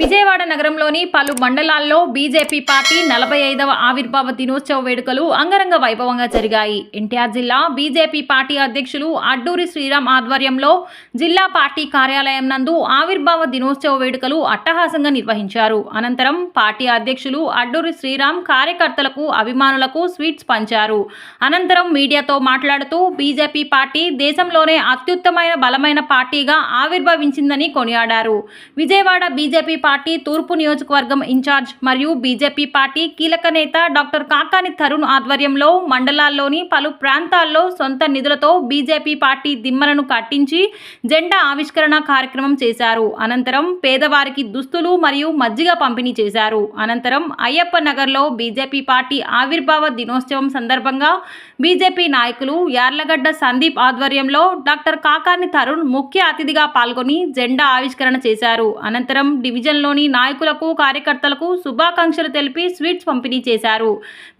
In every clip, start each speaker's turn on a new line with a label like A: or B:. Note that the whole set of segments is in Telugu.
A: విజయవాడ నగరంలోని పలు మండలాల్లో బీజేపీ పార్టీ నలభై ఐదవ ఆవిర్భావ దినోత్సవ వేడుకలు అంగరంగ వైభవంగా జరిగాయి. ఎన్టీఆర్ జిల్లా బీజేపీ పార్టీ అధ్యక్షులు అడ్డూరి శ్రీరామ్ ఆధ్వర్యంలో జిల్లా పార్టీ కార్యాలయం నందు ఆవిర్భావ దినోత్సవ వేడుకలు అట్టహాసంగా నిర్వహించారు. అనంతరం పార్టీ అధ్యక్షులు అడ్డూరి శ్రీరామ్ కార్యకర్తలకు అభిమానులకు స్వీట్స్ పంచారు. అనంతరం మీడియాతో మాట్లాడుతూ బీజేపీ పార్టీ దేశంలోనే అత్యుత్తమైన బలమైన పార్టీగా ఆవిర్భవించిందని కొనియాడారు. విజయవాడ బీజేపీ పార్టీ తూర్పు నియోజకవర్గం ఇన్ఛార్జ్ మరియు బీజేపీ పార్టీ కీలక నేత డాక్టర్ కాకాని తరుణ్ ఆధ్వర్యంలో మండలాల్లోని పలు ప్రాంతాల్లో సొంత నిధులతో బీజేపీ పార్టీ దిమ్మలను కట్టించి జెండా ఆవిష్కరణ కార్యక్రమం చేశారు. అనంతరం పేదవారికి దుస్తులు మరియు మజ్జిగ పంపిణీ చేశారు. అనంతరం అయ్యప్ప నగర్లో బీజేపీ పార్టీ ఆవిర్భావ దినోత్సవం సందర్భంగా బీజేపీ నాయకులు యార్లగడ్డ సందీప్ ఆధ్వర్యంలో డాక్టర్ కాకాని తరుణ్ ముఖ్య అతిథిగా పాల్గొని జెండా ఆవిష్కరణ చేశారు. అనంతరం డివిజన్లోని నాయకులకు కార్యకర్తలకు శుభాకాంక్షలు తెలిపి స్వీట్స్ పంపిణీ చేశారు.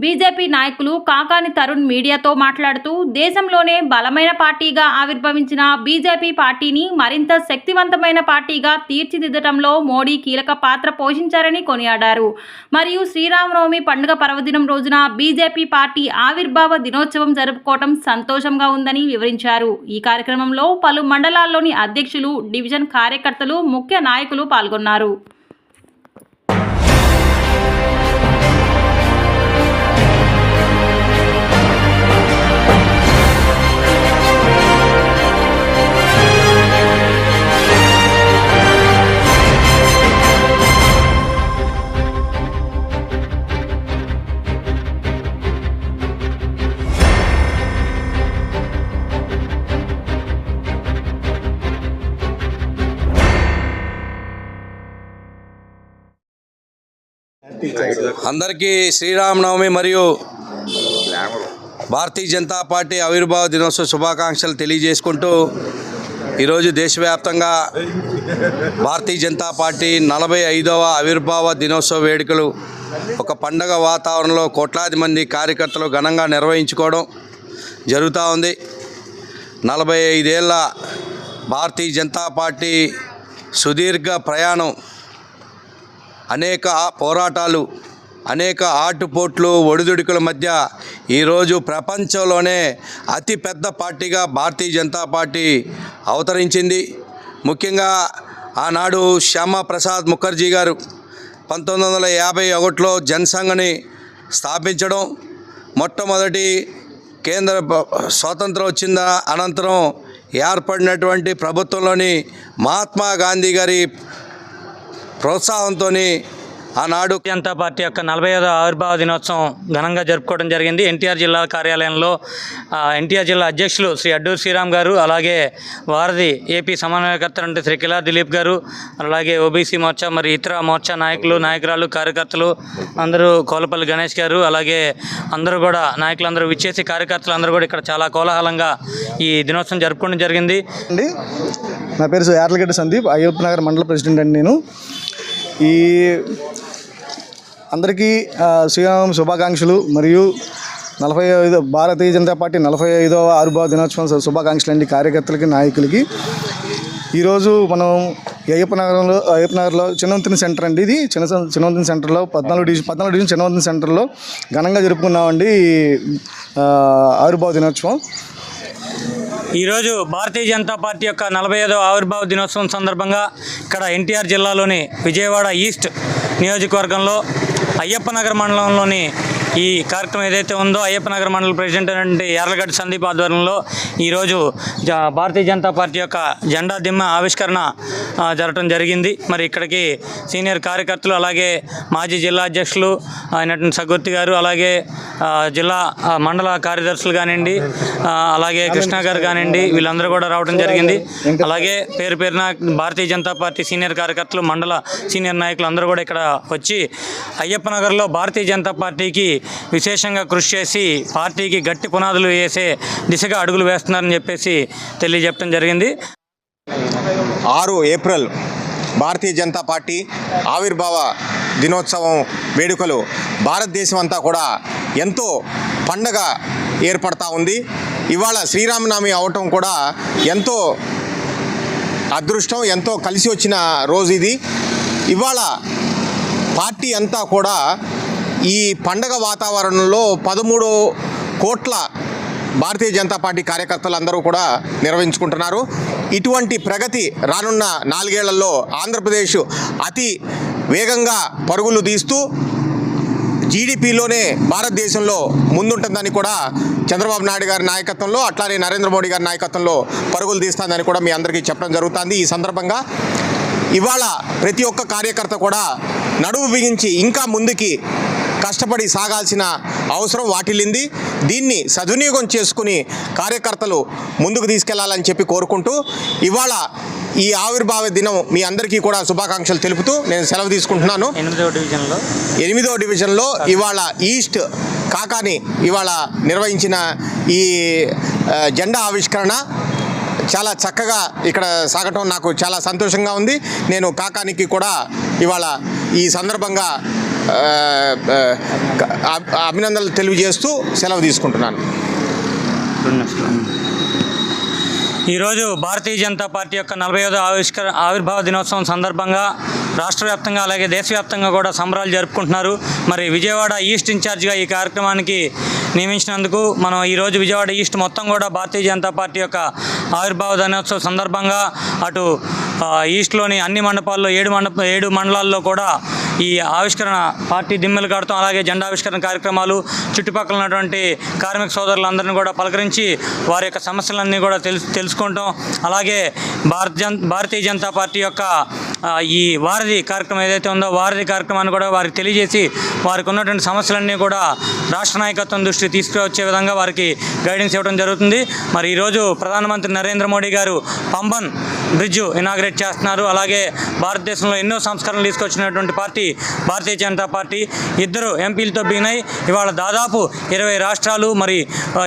A: బీజేపీ నాయకులు కాకాని తరుణ్ మీడియాతో మాట్లాడుతూ దేశంలోనే బలమైన పార్టీగా ఆవిర్భవించిన బీజేపీ పార్టీని మరింత శక్తివంతమైన పార్టీగా తీర్చిదిద్దటంలో మోడీ కీలక పాత్ర పోషించారని కొనియాడారు. మరియు శ్రీరామనవమి పండుగ పర్వదినం రోజున బీజేపీ పార్టీ ఆవిర్భావ దినోత్సవం జరుపుకోవటం సంతోషంగా ఉందని వివరించారు. ఈ కార్యక్రమంలో పలు మండలాల్లోని అధ్యక్షులు డివిజన్ కార్యకర్తలు ముఖ్య నాయకులు పాల్గొన్నారు.
B: అందరికీ శ్రీరామనవమి మరియు భారతీయ జనతా పార్టీ ఆవిర్భావ దినోత్సవ శుభాకాంక్షలు తెలియజేసుకుంటూ ఈరోజు దేశవ్యాప్తంగా భారతీయ జనతా పార్టీ నలభై ఐదవ ఆవిర్భావ దినోత్సవ వేడుకలు ఒక పండగ వాతావరణంలో కోట్లాది మంది కార్యకర్తలు ఘనంగా నిర్వహించుకోవడం జరుగుతూ ఉంది. నలభై ఐదేళ్ళ భారతీయ జనతా పార్టీ సుదీర్ఘ ప్రయాణం అనేక పోరాటాలు అనేక ఆటుపోట్లు ఒడిదుడుకుల మధ్య ఈరోజు ప్రపంచంలోనే అతి పెద్ద పార్టీగా భారతీయ జనతా పార్టీ అవతరించింది. ముఖ్యంగా ఆనాడు శ్యామా ప్రసాద్ ముఖర్జీ గారు పంతొమ్మిది వందల యాభై ఒకటిలో జనసంఘని స్థాపించడం మొట్టమొదటి కేంద్ర స్వాతంత్రం వచ్చిన అనంతరం ఏర్పడినటువంటి ప్రభుత్వంలోని మహాత్మా గాంధీ గారి ప్రోత్సాహంతో ఆనాడు
C: జనతా పార్టీ యొక్క నలభై ఐదో ఆవిర్భావ దినోత్సవం ఘనంగా జరుపుకోవడం జరిగింది. ఎన్టీఆర్ జిల్లా కార్యాలయంలో ఎన్టీఆర్ జిల్లా అధ్యక్షులు శ్రీ అడ్డూరు శ్రీరామ్ గారు అలాగే వారధి ఏపీ సమన్వయకర్త అంటే శ్రీ కిలా దిలీప్ గారు అలాగే ఓబీసీ మోర్చా మరి ఇతర మోర్చా నాయకులు నాయకురాలు కార్యకర్తలు అందరూ కోలపల్లి గణేష్ గారు అలాగే అందరూ కూడా నాయకులందరూ విచ్చేసి కార్యకర్తలు అందరూ కూడా ఇక్కడ చాలా కోలాహలంగా ఈ దినోత్సవం జరుపుకోవడం జరిగింది.
D: అండి నా పేరు యార్లగడ్డ సందీప్ అయ్యప్ప నగర్ మండల ప్రెసిడెంట్ అండి నేను. ఈ అందరికీ శ్రీరామ శుభాకాంక్షలు మరియు నలభై ఐదు భారతీయ జనతా పార్టీ నలభై ఐదవ ఆరుభావ దినోత్సవం శుభాకాంక్షలు అండి కార్యకర్తలకి నాయకులకి. ఈరోజు మనం అయ్యప్ప నగరంలో అయ్యప్ప నగర్లో చిన్నవంతిన సెంటర్ అండి ఇది. చిన్న చిన్నవంతిన సెంటర్లో పద్నాలుగు డివిజన్ పద్నాలుగు డివిజన్ చిన్నవంతిన సెంటర్లో ఘనంగా జరుపుకున్నామండి ఆరుభావ దినోత్సవం.
C: ఈరోజు భారతీయ జనతా పార్టీ యొక్క నలభై ఐదవ ఆవిర్భావ దినోత్సవం సందర్భంగా ఇక్కడ ఎన్టీఆర్ జిల్లాలోని విజయవాడ ఈస్ట్ నియోజకవర్గంలో అయ్యప్ప నగర్ మండలంలోని ఈ కార్యక్రమం ఏదైతే ఉందో అయ్యప్ప నగర్ మండల ప్రెసిడెంట్ అయినటువంటి ఎర్రగడ్డ సందీప్ ఆధ్వర్యంలో ఈరోజు జ- భారతీయ జనతా పార్టీ యొక్క జెండా దిమ్మ ఆవిష్కరణ జరగడం జరిగింది. మరి ఇక్కడికి సీనియర్ కార్యకర్తలు అలాగే మాజీ జిల్లా అధ్యక్షులు అయినటువంటి సగొత్తి గారు అలాగే జిల్లా మండల కార్యదర్శులు కానివ్వండి అలాగే కృష్ణ గారు కానివ్వండి వీళ్ళందరూ కూడా రావడం జరిగింది. అలాగే పేరు పేరున భారతీయ జనతా పార్టీ సీనియర్ కార్యకర్తలు మండల సీనియర్ నాయకులు అందరూ కూడా ఇక్కడ వచ్చి అయ్యప్ప నగర్లో భారతీయ జనతా పార్టీకి విశేషంగా కృషి చేసి పార్టీకి గట్టి పునాదులు వేసే దిశగా అడుగులు వేస్తున్నారని చెప్పేసి తెలియజెప్పడం జరిగింది.
E: ఆరు ఏప్రిల్ భారతీయ జనతా పార్టీ ఆవిర్భావ దినోత్సవం వేడుకలు భారతదేశం అంతా కూడా ఎంతో పండగ ఏర్పడతా ఉంది. ఇవాళ శ్రీరామనవమి అవటం కూడా ఎంతో అదృష్టం ఎంతో కలిసి వచ్చిన రోజు ఇది. ఇవాళ పార్టీ అంతా కూడా ఈ పండగ వాతావరణంలో పదమూడు కోట్ల భారతీయ జనతా పార్టీ కార్యకర్తలు అందరూ కూడా నిర్వహించుకుంటున్నారు. ఇటువంటి ప్రగతి రానున్న నాలుగేళ్ళలో ఆంధ్రప్రదేశ్ అతి వేగంగా పరుగులు తీస్తూ జీడిపిలోనే భారతదేశంలో ముందుంటుందని కూడా చంద్రబాబు నాయుడు గారి నాయకత్వంలో అట్లానే నరేంద్ర మోడీ గారి నాయకత్వంలో పరుగులు తీస్తుందని కూడా మీ అందరికీ చెప్పడం జరుగుతుంది. ఈ సందర్భంగా ఇవాళ ప్రతి ఒక్క కార్యకర్త కూడా నడువు బిగించి ఇంకా ముందుకి కష్టపడి సాగాల్సిన అవసరం వాటిల్లింది. దీన్ని సద్వినియోగం చేసుకుని కార్యకర్తలు ముందుకు తీసుకెళ్ళాలని చెప్పి కోరుకుంటూ ఇవాళ ఈ ఆవిర్భావ దినం మీ అందరికీ కూడా శుభాకాంక్షలు తెలుపుతూ నేను సెలవు తీసుకుంటున్నాను.
C: ఎనిమిదవ డివిజన్లో?
E: ఎనిమిదో డివిజన్లో ఇవాళ ఈస్ట్ కాకాని ఇవాళ నిర్వహించిన ఈ జెండా ఆవిష్కరణ చాలా చక్కగా ఇక్కడ సాగటం నాకు చాలా సంతోషంగా ఉంది. నేను కాకానికి కూడా ఇవాళ ఈ సందర్భంగా అభినందనలు తెలియజేస్తూ సెలవు తీసుకుంటున్నాను.
C: ఈరోజు భారతీయ జనతా పార్టీ యొక్క నలభై ఐదో ఆవిష్కర ఆవిర్భావ దినోత్సవం సందర్భంగా రాష్ట్ర వ్యాప్తంగా అలాగే దేశవ్యాప్తంగా కూడా సంబరాలు జరుపుకుంటున్నారు. మరి విజయవాడ ఈస్ట్ ఇన్ఛార్జ్గా ఈ కార్యక్రమానికి నియమించినందుకు మనం ఈరోజు విజయవాడ ఈస్ట్ మొత్తం కూడా భారతీయ జనతా పార్టీ యొక్క ఆవిర్భావ దినోత్సవం సందర్భంగా అటు ఈస్ట్లోని అన్ని మండపాల్లో ఏడు మండప ఏడు మండలాల్లో కూడా ఈ ఆవిష్కరణ పార్టీ దిమ్మెలు కాడటం అలాగే జెండా ఆవిష్కరణ కార్యక్రమాలు చుట్టుపక్కల ఉన్నటువంటి కార్మిక సోదరులందరినీ కూడా పలకరించి వారి యొక్క సమస్యలన్నీ కూడా తెలుసు తెలుసుకుంటాం. అలాగే భారత జన్ భారతీయ జనతా పార్టీ యొక్క ఈ వారధి కార్యక్రమం ఏదైతే ఉందో వారధి కార్యక్రమాన్ని కూడా వారికి తెలియజేసి వారికి ఉన్నటువంటి సమస్యలన్నీ కూడా రాష్ట్ర నాయకత్వం దృష్టి తీసుకువచ్చే విధంగా వారికి గైడెన్స్ ఇవ్వడం జరుగుతుంది. మరి ఈరోజు ప్రధానమంత్రి నరేంద్ర మోడీ గారు పంబన్ బ్రిడ్జ్ ఇనాగ్రేట్ చేస్తున్నారు. అలాగే భారతదేశంలో ఎన్నో సంస్కరణలు తీసుకొచ్చినటువంటి పార్టీ భారతీయ జనతా పార్టీ ఇద్దరు ఎంపీలతో బిగినాయి. ఇవాళ దాదాపు ఇరవై రాష్ట్రాలు మరి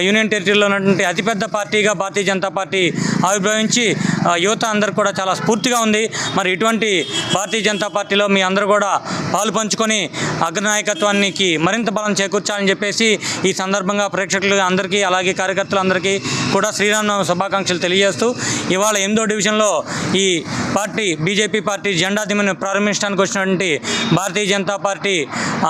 C: యూనియన్ టెరిటరీలో ఉన్నటువంటి అతిపెద్ద పార్టీగా భారతీయ జనతా పార్టీ ఆవిర్భవించి యువత అందరు కూడా చాలా స్ఫూర్తిగా ఉంది. మరి ఇటువంటి భారతీయ జనతా పార్టీలో మీ అందరూ కూడా పాలు పంచుకొని అగ్రనాయకత్వానికి మరింత బలం చేకూర్చాలని చెప్పేసి ఈ సందర్భంగా ప్రేక్షకులు అందరికీ అలాగే కార్యకర్తలందరికీ కూడా శ్రీరామనవమి శుభాకాంక్షలు తెలియజేస్తూ ఇవాళ ఎనిమిదో డివిజన్లో ఈ పార్టీ బీజేపీ పార్టీ జెండా దిమ్మను ప్రారంభించడానికి వచ్చినటువంటి భారతీయ జనతా పార్టీ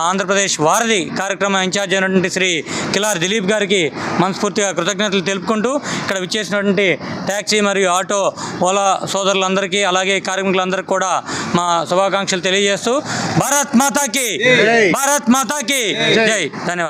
C: ఆంధ్రప్రదేశ్ వారధి కార్యక్రమం ఇన్ఛార్జ్ అయినటువంటి శ్రీ కిలార్ దిలీప్ గారికి మనస్ఫూర్తిగా కృతజ్ఞతలు తెలుపుకుంటూ ఇక్కడ విచ్చేసినటువంటి ట్యాక్సీ మరియు ఆటో ఓలా సోదరులందరికీ అలాగే కార్మికులందరికీ కూడా మా శుభాకాంక్షలు తెలియజేస్తూ భారత్ మాతాకి భారత్ మాతాకి జై. ధన్యవాదాలు.